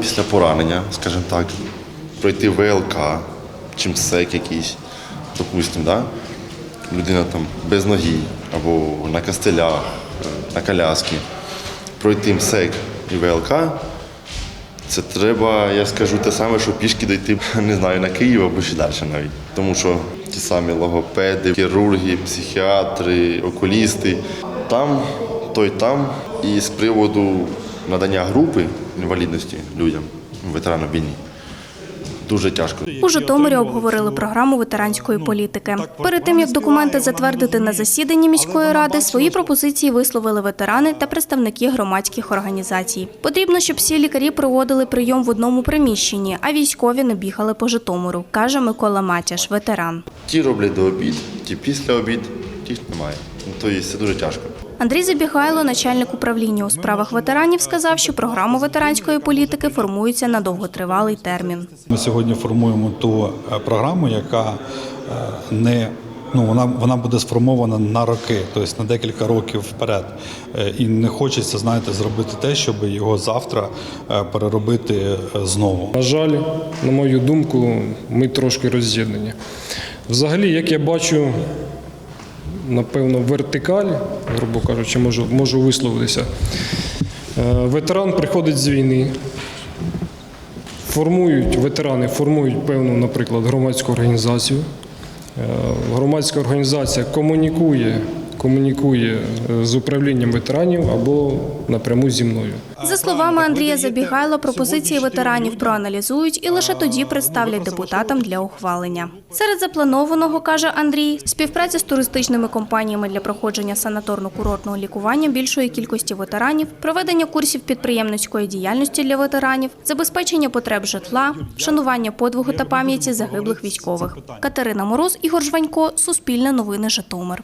Після поранення, скажімо так, пройти ВЛК, чим сек якийсь, допустимо, да? людина там без ноги або на костелях, е, на коляскі, пройти МСЕК і ВЛК, це треба, я скажу те саме, що пішки дойти, не знаю, на Київ або ще далі навіть. Тому що ті самі логопеди, хірурги, психіатри, окулісти, там, той там. І з приводу надання групи інвалідності людям, ветеранам війни, дуже тяжко. У Житомирі обговорили програму ветеранської політики. Перед тим як документи затвердити на засіданні міської ради, свої пропозиції висловили ветерани та представники громадських організацій. Потрібно, щоб всі лікарі проводили прийом в одному приміщенні, а військові не бігали по Житомиру, каже Микола Матяш, ветеран. Ті роблять до обід, ті після обід, тих немає. Ну, тобто це дуже тяжко. Андрій Забігайло, начальник управління у справах ветеранів, сказав, що програма ветеранської політики формується на довготривалий термін. Ми сьогодні формуємо ту е, програму, яка е, не ну вона вона буде сформована на роки, тобто на декілька років вперед. Е, І не хочеться, знаєте, зробити те, щоб його завтра переробити знову. На жаль, на мою думку, ми трошки роз'єднані. Взагалі, як я бачу, напевно, вертикаль, грубо кажучи, можу, можу висловитися. Е, Ветеран приходить з війни, формують, ветерани формують певну, наприклад, громадську організацію. Е, Громадська організація комунікує, комунікує е, з управлінням ветеранів або напряму зі мною. За словами Андрія Забігайла, пропозиції ветеранів проаналізують і лише тоді представлять депутатам для ухвалення. Серед запланованого каже Андрій, співпраця з туристичними компаніями для проходження санаторно-курортного лікування більшої кількості ветеранів, проведення курсів підприємницької діяльності для ветеранів, забезпечення потреб житла, вшанування подвигу та пам'яті загиблих військових. Катерина Мороз, Ігор Жванько, Суспільне новини Житомир.